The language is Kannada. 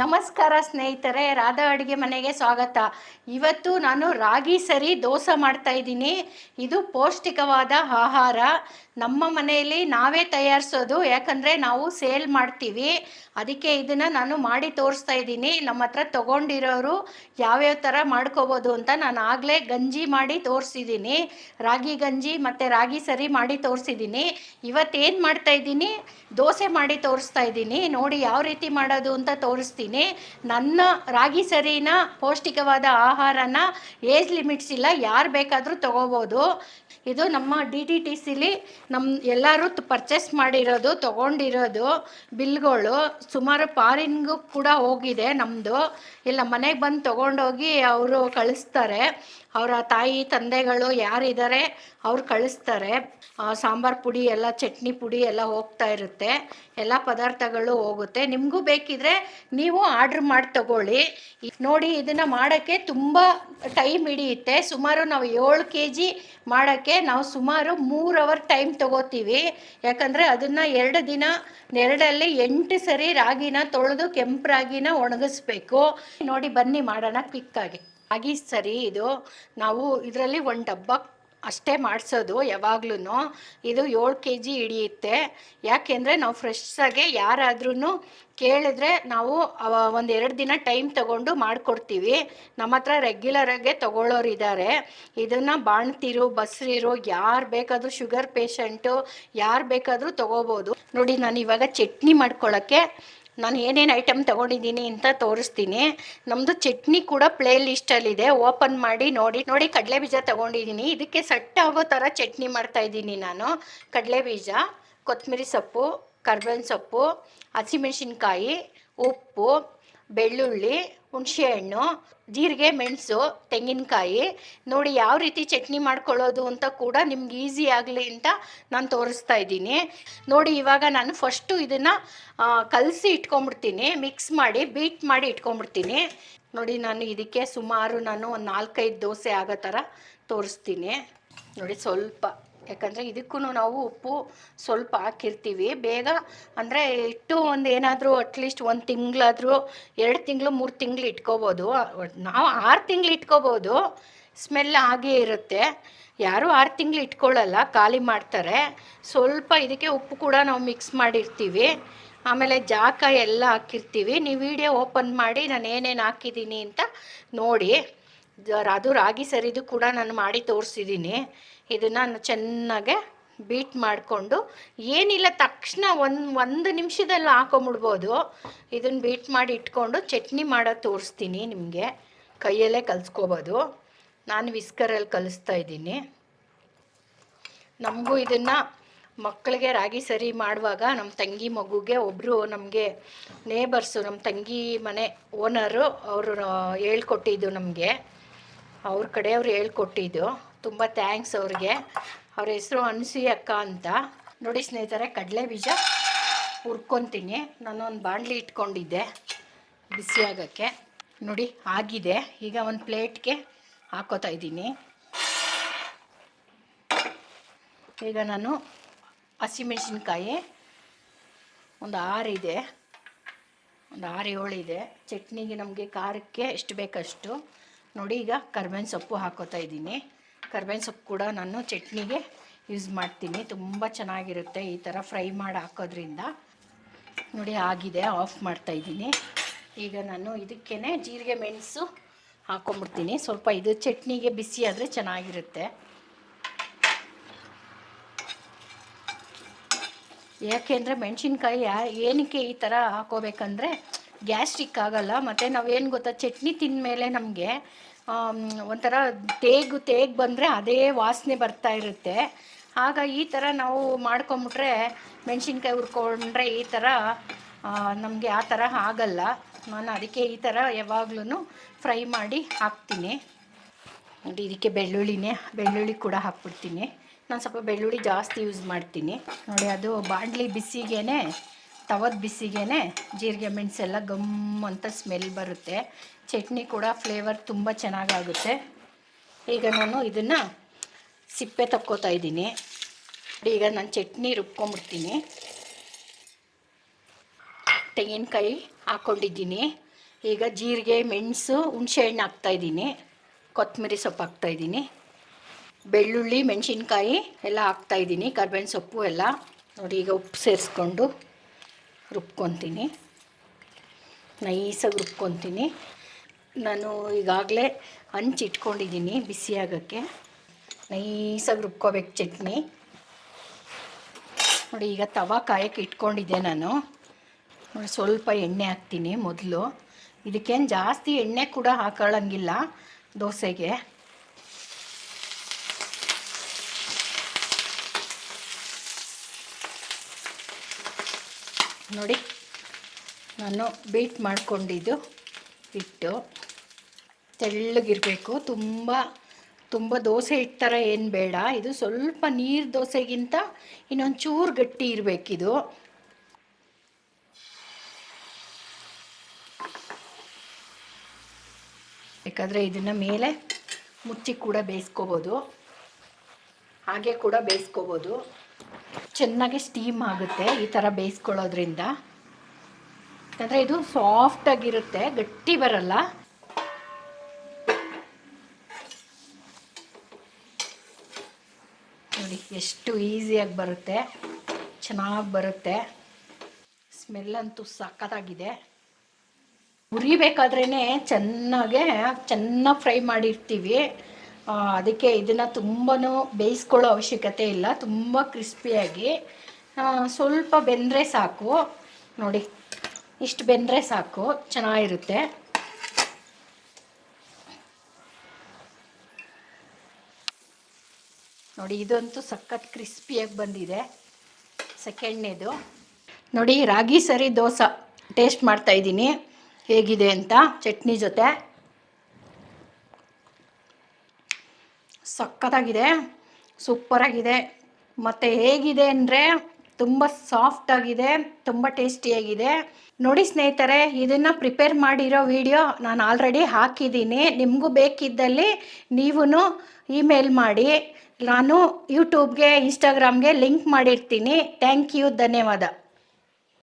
ನಮಸ್ಕಾರ ಸ್ನೇಹಿತರೆ, ರಾಧಾ ಅಡುಗೆ ಮನೆಗೆ ಸ್ವಾಗತ. ಇವತ್ತು ನಾನು ರಾಗಿ ಸರಿ ದೋಸೆ ಮಾಡ್ತಾ ಇದ್ದೀನಿ. ಇದು ಪೌಷ್ಟಿಕವಾದ ಆಹಾರ. ನಮ್ಮ ಮನೆಯಲ್ಲಿ ನಾವೇ ತಯಾರಿಸೋದು, ಯಾಕಂದರೆ ನಾವು ಸೇಲ್ ಮಾಡ್ತೀವಿ. ಅದಕ್ಕೆ ಇದನ್ನು ನಾನು ಮಾಡಿ ತೋರಿಸ್ತಾ ಇದ್ದೀನಿ. ನಮ್ಮ ಹತ್ರ ತೊಗೊಂಡಿರೋರು ಯಾವ್ಯಾವ ಥರ ಮಾಡ್ಕೋಬೋದು ಅಂತ ನಾನು ಆಗಲೇ ಗಂಜಿ ಮಾಡಿ ತೋರಿಸಿದ್ದೀನಿ. ರಾಗಿ ಗಂಜಿ ಮತ್ತು ರಾಗಿ ಸರಿ ಮಾಡಿ ತೋರಿಸಿದ್ದೀನಿ. ಇವತ್ತೇನು ಮಾಡ್ತಾ ಇದ್ದೀನಿ? ದೋಸೆ ಮಾಡಿ ತೋರಿಸ್ತಾ ಇದ್ದೀನಿ. ನೋಡಿ ಯಾವ ರೀತಿ ಮಾಡೋದು ಅಂತ ತೋರಿಸ್ತೀನಿ. ನನ್ನ ರಾಗಿ ಸರಿನ ಪೌಷ್ಟಿಕವಾದ ಆಹಾರನ ಏಜ್ ಲಿಮಿಟ್ಸ್ ಇಲ್ಲ, ಯಾರು ಬೇಕಾದರೂ ತಗೋಬೋದು. ಇದು ನಮ್ಮ ಡಿ ಟಿ ಟಿ ಸಿಲಿ ನಮ್ಮ ಎಲ್ಲರೂ ಪರ್ಚೇಸ್ ಮಾಡಿರೋದು, ತೊಗೊಂಡಿರೋದು ಬಿಲ್ಗಳು. ಸುಮಾರು ಫಾರಿನ್ಗೂ ಕೂಡ ಹೋಗಿದೆ ನಮ್ಮದು ಇಲ್ಲ, ಮನೆಗೆ ಬಂದು ತೊಗೊಂಡೋಗಿ ಅವರು ಕಳಿಸ್ತಾರೆ. ಅವರ ತಾಯಿ, ತಂದೆಗಳು ಯಾರಿದ್ದಾರೆ ಅವ್ರು ಕಳಿಸ್ತಾರೆ. ಸಾಂಬಾರ್ ಪುಡಿ ಎಲ್ಲ, ಚಟ್ನಿ ಪುಡಿ ಎಲ್ಲ ಹೋಗ್ತಾ ಇರುತ್ತೆ. ಎಲ್ಲ ಪದಾರ್ಥಗಳು ಹೋಗುತ್ತೆ. ನಿಮಗೂ ಬೇಕಿದ್ರೆ ನೀವು ಆರ್ಡ್ರ್ ಮಾಡಿ ತಗೊಳ್ಳಿ. ನೋಡಿ ಇದನ್ನು ಮಾಡೋಕ್ಕೆ ತುಂಬ ಟೈಮ್ ಹಿಡಿಯುತ್ತೆ. ಸುಮಾರು ನಾವು ಏಳು ಕೆ ಜಿ ಮಾಡೋಕ್ಕೆ ನಾವು ಸುಮಾರು ಮೂರು ಅವರ್ ಟೈಮ್ ತಗೋತೀವಿ. ಯಾಕಂದರೆ ಅದನ್ನು ಎರಡು ದಿನ ನೆರಳಲ್ಲಿ ಎಂಟು ಸರಿ ರಾಗಿನ ತೊಳೆದು ಕೆಂಪು ರಾಗಿನ ಒಣಗಿಸ್ಬೇಕು. ನೋಡಿ ಬನ್ನಿ ಮಾಡೋಣ ಕ್ವಿಕ್ಕಾಗಿ ರಾಗಿ ಸರಿ ಇದು. ನಾವು ಇದರಲ್ಲಿ ಒಂದು ಡಬ್ಬ ಅಷ್ಟೇ ಮಾಡಿಸೋದು ಯಾವಾಗ್ಲೂ ಇದು ಏಳು ಕೆ ಜಿ ಹಿಡಿಯುತ್ತೆ. ಯಾಕೆಂದರೆ ನಾವು ಫ್ರೆಶ್ಶಾಗೆ ಯಾರಾದ್ರೂ ಕೇಳಿದ್ರೆ ನಾವು ಒಂದು ಎರಡು ದಿನ ಟೈಮ್ ತಗೊಂಡು ಮಾಡಿಕೊಡ್ತೀವಿ. ನಮ್ಮ ಹತ್ರ ರೆಗ್ಯುಲರಾಗೆ ತೊಗೊಳ್ಳೋರು ಇದ್ದಾರೆ ಇದನ್ನು ಬಾಣ್ತಿರು, ಬಸ್ರಿರು, ಯಾರು ಬೇಕಾದರೂ ಶುಗರ್ ಪೇಷಂಟು ಯಾರು ಬೇಕಾದರೂ ತೊಗೋಬೋದು. ನೋಡಿ, ನಾನು ಇವಾಗ ಚಟ್ನಿ ಮಾಡ್ಕೊಳ್ಳೋಕ್ಕೆ ನಾನು ಏನೇನು ಐಟಮ್ ತಗೊಂಡಿದ್ದೀನಿ ಅಂತ ತೋರಿಸ್ತೀನಿ. ನಮ್ಮದು ಚಟ್ನಿ ಕೂಡ ಪ್ಲೇ ಲಿಸ್ಟಲ್ಲಿದೆ ಓಪನ್ ಮಾಡಿ ನೋಡಿ. ನೋಡಿ, ಕಡಲೆ ಬೀಜ ತೊಗೊಂಡಿದ್ದೀನಿ. ಇದಕ್ಕೆ ಸೆಟ್ ಆಗೋ ಥರ ಚಟ್ನಿ ಮಾಡ್ತಾ ಇದ್ದೀನಿ ನಾನು. ಕಡಲೆ ಬೀಜ ಕೊತ್ತಂಬರಿ ಸೊಪ್ಪು, ಕರ್ಬೇವಿನ ಸೊಪ್ಪು, ಹಸಿಮೆಣ್ಸಿನ್ಕಾಯಿ, ಉಪ್ಪು ಬೆಳ್ಳುಳ್ಳಿ, ಹುಣಸೆಹಣ್ಣು, ಜೀರಿಗೆ, ಮೆಣಸು, ತೆಂಗಿನಕಾಯಿ. ನೋಡಿ ಯಾವ ರೀತಿ ಚಟ್ನಿ ಮಾಡ್ಕೊಳ್ಳೋದು ಅಂತ ಕೂಡ ನಿಮ್ಗೆ ಈಸಿ ಆಗಲಿ ಅಂತ ನಾನು ತೋರಿಸ್ತಾ ಇದ್ದೀನಿ. ನೋಡಿ ಇವಾಗ ನಾನು ಫಸ್ಟು ಇದನ್ನು ಕಲಸಿ ಇಟ್ಕೊಂಬಿಡ್ತೀನಿ ಮಿಕ್ಸ್ ಮಾಡಿ ಬೀಟ್ ಮಾಡಿ ಇಟ್ಕೊಂಬಿಡ್ತೀನಿ ನೋಡಿ ನಾನು ಇದಕ್ಕೆ ಸುಮಾರು ನಾನು ಒಂದು ನಾಲ್ಕೈದು ದೋಸೆ ಆಗೋ ಥರ ತೋರಿಸ್ತೀನಿ. ನೋಡಿ ಸ್ವಲ್ಪ. ಯಾಕಂದರೆ ಇದಕ್ಕೂ ನಾವು ಉಪ್ಪು ಸ್ವಲ್ಪ ಹಾಕಿರ್ತೀವಿ. ಬೇಗ ಅಂದರೆ ಇಟ್ಟು ಒಂದು ಏನಾದರೂ ಅಟ್ಲೀಸ್ಟ್ ಒಂದು ತಿಂಗಳಾದರೂ, ಎರಡು ತಿಂಗಳು, ಮೂರು ತಿಂಗಳು ಇಟ್ಕೋಬೋದು. ನಾವು ಆರು ತಿಂಗಳು ಇಟ್ಕೋಬೋದು. ಸ್ಮೆಲ್ ಆಗೇ ಇರುತ್ತೆ. ಯಾರೂ ಆರು ತಿಂಗಳು ಇಟ್ಕೊಳ್ಳಲ್ಲ ಖಾಲಿ ಮಾಡ್ತಾರೆ. ಸ್ವಲ್ಪ ಇದಕ್ಕೆ ಉಪ್ಪು ಕೂಡ ನಾವು ಮಿಕ್ಸ್ ಮಾಡಿರ್ತೀವಿ. ಆಮೇಲೆ ಜಾಕ ಎಲ್ಲ ಹಾಕಿರ್ತೀವಿ. ನೀವು ವಿಡಿಯೋ ಓಪನ್ ಮಾಡಿ ನಾನು ಏನೇನು ಹಾಕಿದ್ದೀನಿ ಅಂತ ನೋಡಿ. ಅದು ರಾಗಿ ಸರಿದು ಕೂಡ ನಾನು ಮಾಡಿ ತೋರಿಸಿದ್ದೀನಿ. ಇದನ್ನು ಚೆನ್ನಾಗೆ ಬೀಟ್ ಮಾಡಿಕೊಂಡು ಏನಿಲ್ಲ ತಕ್ಷಣ ಒಂದು ಒಂದು ನಿಮಿಷದಲ್ಲಿ ಹಾಕೊಂಬಿಡ್ಬೋದು. ಇದನ್ನು ಬೀಟ್ ಮಾಡಿ ಇಟ್ಕೊಂಡು ಚಟ್ನಿ ಮಾಡೋದು ತೋರಿಸ್ತೀನಿ ನಿಮಗೆ. ಕೈಯಲ್ಲೇ ಕಲಿಸ್ಕೋಬೋದು. ನಾನು ವಿಸ್ಕರಲ್ಲಿ ಕಲಿಸ್ತಾ ಇದ್ದೀನಿ. ನಮಗೂ ಇದನ್ನು ಮಕ್ಕಳಿಗೆ ರಾಗಿ ಸರಿ ಮಾಡುವಾಗ ನಮ್ಮ ತಂಗಿ ಮಗುಗೆ ಒಬ್ಬರು ನಮಗೆ ನೇಬರ್ಸು ನಮ್ಮ ತಂಗಿ ಮನೆ ಓನರು ಅವರು ಹೇಳ್ಕೊಟ್ಟಿದ್ದು ನಮಗೆ. ಅವ್ರ ಕಡೆಯವ್ರು ಹೇಳ್ಕೊಟ್ಟಿದ್ದು. ತುಂಬ ಥ್ಯಾಂಕ್ಸ್ ಅವ್ರಿಗೆ. ಅವ್ರ ಹೆಸರು ಅನ್ಸಿ ಅಕ್ಕ ಅಂತ. ನೋಡಿ ಸ್ನೇಹಿತರೆ, ಕಡಲೆ ಬೀಜ ಹುರ್ಕೊತೀನಿ. ನಾನೊಂದು ಬಾಣಲಿ ಇಟ್ಕೊಂಡಿದ್ದೆ ಬಿಸಿ ಆಗೋಕ್ಕೆ. ನೋಡಿ, ಆಗಿದೆ. ಈಗ ಒಂದು ಪ್ಲೇಟ್ಗೆ ಹಾಕೋತಾ ಇದ್ದೀನಿ. ಈಗ ನಾನು ಹಸಿಮೆಣಸಿನ್ಕಾಯಿ, ಒಂದು ಆರಿದೆ ಒಂದು ಆರು ಏಳು ಇದೆ. ಚಟ್ನಿಗೆ ನಮಗೆ ಖಾರಕ್ಕೆ ಎಷ್ಟು ಬೇಕಷ್ಟು ನೋಡಿ ಈಗ ಕರ್ಬೇವಿನ ಸೊಪ್ಪು ಹಾಕೋತಾ ಇದ್ದೀನಿ. ಕರ್ಬೇವಿನ ಸೊಪ್ಪು ಕೂಡ ನಾನು ಚಟ್ನಿಗೆ ಯೂಸ್ ಮಾಡ್ತೀನಿ. ತುಂಬ ಚೆನ್ನಾಗಿರುತ್ತೆ ಈ ಥರ ಫ್ರೈ ಮಾಡಿ ಹಾಕೋದ್ರಿಂದ. ನೋಡಿ ಆಗಿದೆ ಆಫ್ ಮಾಡ್ತಾ ಇದ್ದೀನಿ. ಈಗ ನಾನು ಇದಕ್ಕೇ ಜೀರಿಗೆ ಮೆಣಸು ಹಾಕೊಂಬಿಡ್ತೀನಿ ಸ್ವಲ್ಪ ಇದು ಚಟ್ನಿಗೆ ಬಿಸಿ ಆದರೆ ಚೆನ್ನಾಗಿರುತ್ತೆ. ಯಾಕೆಂದರೆ ಮೆಣಸಿನ್ಕಾಯಿ ಏನಕ್ಕೆ ಈ ಥರ ಹಾಕೋಬೇಕಂದ್ರೆ ಗ್ಯಾಸ್ಟ್ರಿಕ್ ಆಗಲ್ಲ. ಮತ್ತು ನಾವೇನು ಗೊತ್ತಾ, ಚಟ್ನಿ ತಿಂದಮೇಲೆ ನಮಗೆ ಒಂಥರ ತೇಗು, ತೇಗ್ ಬಂದರೆ ಅದೇ ವಾಸನೆ ಬರ್ತಾ ಇರುತ್ತೆ. ಆಗ ಈ ಥರ ನಾವು ಮಾಡ್ಕೊಂಬಿಟ್ರೆ ಮೆಣಸಿನ್ಕಾಯಿ ಹುರ್ಕೊಂಡ್ರೆ ಈ ಥರ ನಮಗೆ ಆ ಥರ ಆಗಲ್ಲ. ನಾನು ಅದಕ್ಕೆ ಈ ಥರ ಯಾವಾಗ್ಲೂ ಫ್ರೈ ಮಾಡಿ ಹಾಕ್ತೀನಿ. ನೋಡಿ, ಇದಕ್ಕೆ ಬೆಳ್ಳುಳ್ಳಿನೇ, ಬೆಳ್ಳುಳ್ಳಿ ಕೂಡ ಹಾಕ್ಬಿಡ್ತೀನಿ. ನಾನು ಸ್ವಲ್ಪ ಬೆಳ್ಳುಳ್ಳಿ ಜಾಸ್ತಿ ಯೂಸ್ ಮಾಡ್ತೀನಿ. ನೋಡಿ, ಅದು ಬಾಂಡ್ಲಿ ಬಿಸಿಗೇನೆ ತವದ ಬಿಸಿಗೆನೆ ಜೀರಿಗೆ ಮೆಣಸೆಲ್ಲ ಗಮ್ ಅಂತ ಸ್ಮೆಲ್ ಬರುತ್ತೆ. ಚಟ್ನಿ ಕೂಡ ಫ್ಲೇವರ್ ತುಂಬ ಚೆನ್ನಾಗಾಗುತ್ತೆ. ಈಗ ನಾನು ಇದನ್ನು ಸಿಪ್ಪೆ ತಕ್ಕೋತಾ ಇದ್ದೀನಿ. ಈಗ ನಾನು ಚಟ್ನಿ ರುಬ್ಕೊಂಬಿಡ್ತೀನಿ ತೆಂಗಿನಕಾಯಿ ಹಾಕ್ಕೊಂಡಿದ್ದೀನಿ ಈಗ ಜೀರಿಗೆ ಮೆಣಸು ಹುಣಸೆಹಣ್ಣು ಹಾಕ್ತಾಯಿದ್ದೀನಿ ಕೊತ್ತಂಬರಿ ಸೊಪ್ಪು ಹಾಕ್ತಾಯಿದ್ದೀನಿ ಬೆಳ್ಳುಳ್ಳಿ, ಮೆಣಸಿನ್ಕಾಯಿ ಎಲ್ಲ ಹಾಕ್ತಾಯಿದ್ದೀನಿ ಕರ್ಬೇವಿನ ಸೊಪ್ಪು ಎಲ್ಲ. ನೋಡಿ ಈಗ ಉಪ್ಪು ಸೇರಿಸ್ಕೊಂಡು ರುಬ್ಕೊತೀನಿ. ನೈಸಾಗಿ ರುಬ್ಕೊತೀನಿ. ನಾನು ಈಗಾಗಲೇ ಹಂಚಿಟ್ಕೊಂಡಿದ್ದೀನಿ ಬಿಸಿ ಆಗೋಕ್ಕೆ. ನೈಸಾಗಿ ರುಬ್ಕೋಬೇಕು ಚಟ್ನಿ. ನೋಡಿ, ಈಗ ತವಾ ಕಾಯಕ್ಕೆ ಇಟ್ಕೊಂಡಿದ್ದೆ ನಾನು. ನೋಡಿ, ಸ್ವಲ್ಪ ಎಣ್ಣೆ ಹಾಕ್ತೀನಿ ಮೊದಲು. ಇದಕ್ಕೇನು ಜಾಸ್ತಿ ಎಣ್ಣೆ ಕೂಡ ಹಾಕೊಳ್ಳಂಗಿಲ್ಲ ದೋಸೆಗೆ. ನೋಡಿ, ನಾನು ಬೀಟ್ ಮಾಡಿಕೊಂಡಿದ್ದು ಹಿಟ್ಟು. ತೆಳ್ಳಗಿರಬೇಕು, ತುಂಬ ತುಂಬ ದೋಸೆ ಹಿಟ್ಟು ಥರ ಏನು ಬೇಡ. ಇದು ಸ್ವಲ್ಪ ನೀರು ದೋಸೆಗಿಂತ ಇನ್ನೊಂದು ಚೂರು ಗಟ್ಟಿ ಇರಬೇಕಿದು. ಬೇಕಾದರೆ ಇದನ್ನು ಮೇಲೆ ಮುಚ್ಚಿ ಕೂಡ ಬೇಯಿಸ್ಕೋಬೋದು. ಹಾಗೆ ಕೂಡ ಬೇಯಿಸ್ಕೋಬೋದು. ಚೆನ್ನಾಗಿ ಸ್ಟೀಮ್ ಆಗುತ್ತೆ ಈ ಥರ ಬೇಯಿಸ್ಕೊಳ್ಳೋದ್ರಿಂದ. ಯಾಕಂದರೆ ಇದು ಸಾಫ್ಟಾಗಿರುತ್ತೆ ಗಟ್ಟಿ ಬರಲ್ಲ. ನೋಡಿ, ಎಷ್ಟು ಈಸಿಯಾಗಿ ಬರುತ್ತೆ, ಚೆನ್ನಾಗಿ ಬರುತ್ತೆ. ಸ್ಮೆಲ್ ಅಂತೂ ಸಖತ್ತಾಗಿದೆ. ಹುರಿಬೇಕಾದ್ರೇ ಚೆನ್ನಾಗೆ, ಚೆನ್ನಾಗಿ ಫ್ರೈ ಮಾಡಿರ್ತೀವಿ. ಅದಕ್ಕೆ ಇದನ್ನು ತುಂಬಾ ಬೇಯಿಸ್ಕೊಳ್ಳೋ ಅವಶ್ಯಕತೆ ಇಲ್ಲ. ತುಂಬ ಕ್ರಿಸ್ಪಿಯಾಗಿ. ಆ, ಸ್ವಲ್ಪ ಬೆಂದರೆ ಸಾಕು. ನೋಡಿ ಇಷ್ಟು ಬೆಂದರೆ ಸಾಕು. ಚೆನ್ನಾಗಿರುತ್ತೆ. ನೋಡಿ ಇದಂತೂ ಸಖತ್ ಕ್ರಿಸ್ಪಿಯಾಗಿ ಬಂದಿದೆ. ಸೆಕೆಂಡ್ನೇದು. ನೋಡಿ ರಾಗಿ ಸರಿ ದೋಸೆ. ಟೇಸ್ಟ್ ಮಾಡ್ತಾ ಇದ್ದೀನಿ. ಹೇಗಿದೆ ಅಂತ ಚಟ್ನಿ ಜೊತೆ. ಸಖತ್ತಾಗಿದೆ ಸೂಪರಾಗಿದೆ. ಮತ್ತು ಹೇಗಿದೆ ಅಂದರೆ ತುಂಬ ಸಾಫ್ಟಾಗಿದೆ ತುಂಬ ಟೇಸ್ಟಿಯಾಗಿದೆ ನೋಡಿ ಸ್ನೇಹಿತರೆ, ಇದನ್ನು ಪ್ರಿಪೇರ್ ಮಾಡಿರೋ ವಿಡಿಯೋ ನಾನು ಆಲ್ರೆಡಿ ಹಾಕಿದ್ದೀನಿ. ನಿಮಗೂ ಬೇಕಿದ್ದಲ್ಲಿ ನೀವು ಇಮೇಲ್ ಮಾಡಿ. ನಾನು ಯೂಟ್ಯೂಬ್ಗೆ ಇನ್ಸ್ಟಾಗ್ರಾಮ್ಗೆ ಲಿಂಕ್ ಮಾಡಿರ್ತೀನಿ. ಥ್ಯಾಂಕ್ ಯು ಧನ್ಯವಾದ.